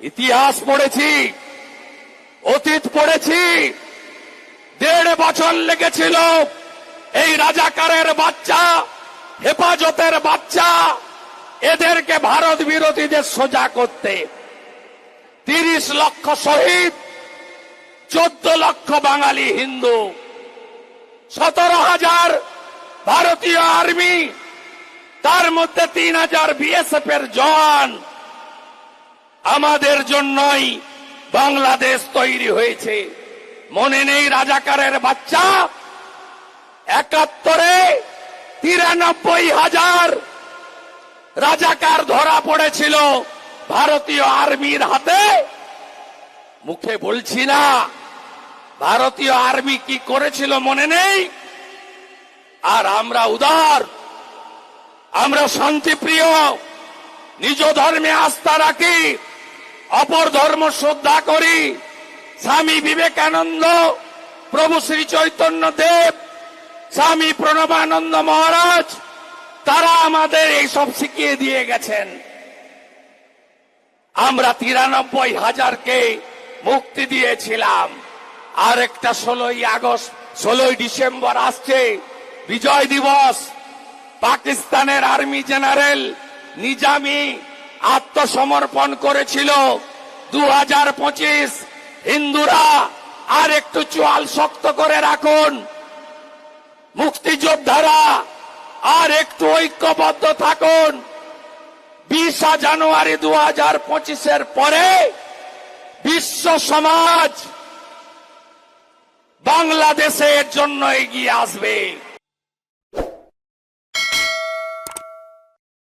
ইতিহাস পড়েছি, অতীত পড়েছি, দেড় বছর লেগেছিল এই রাজাকারের বাচ্চা, হেফাজতের বাচ্চা, এদেরকে ভারত বিরোধীদের সোজা করতে। তিরিশ লক্ষ শহীদ, চোদ্দ লক্ষ বাঙালি হিন্দু, সতেরো হাজার ভারতীয় আর্মি, তার মধ্যে তিন হাজার বিএসএফ এর জওয়ান আমাদের জন্যই বাংলাদেশ তৈরি হয়েছে। মনে নেই রাজাকারের বাচ্চা? একাত্তরে তিরানব্বই হাজার রাজাকার ধরা পড়েছিল ভারতীয় আর্মির হাতে। মুখে বলছি না, ভারতীয় আর্মি কি করেছিল মনে নেই? আর আমরা উদার, আমরা শান্তিপ্রিয়, নিজ ধর্মে আস্থা রাখি অপর ধর্ম শ্রদ্ধা করি। স্বামী বিবেকানন্দ, প্রভু শ্রী চৈতন্য দেব, স্বামী প্রণবানন্দ মহারাজ, তারা আমাদের এইসব শিখিয়ে দিয়ে গেছেন। আমরা তিরানব্বই হাজারকে মুক্তি দিয়েছিলাম। আর একটা ষোলোই আগস্ট, ষোলোই ডিসেম্বর আসছে। বিজয় দিবস। পাকিস্তানের আর্মি জেনারেল নিজামি আত্মসমর্পণ করেছিল দু হাজার পঁচিশ। হিন্দুরা, আর একটু চোয়াল শক্ত করে রাখুন। মুক্তিযোদ্ধারা, আর একটু ঐক্যবদ্ধ থাকুন। বিশা জানুয়ারি দু হাজার পঁচিশের পরে বিশ্ব সমাজ বাংলাদেশের জন্য এগিয়ে আসবে।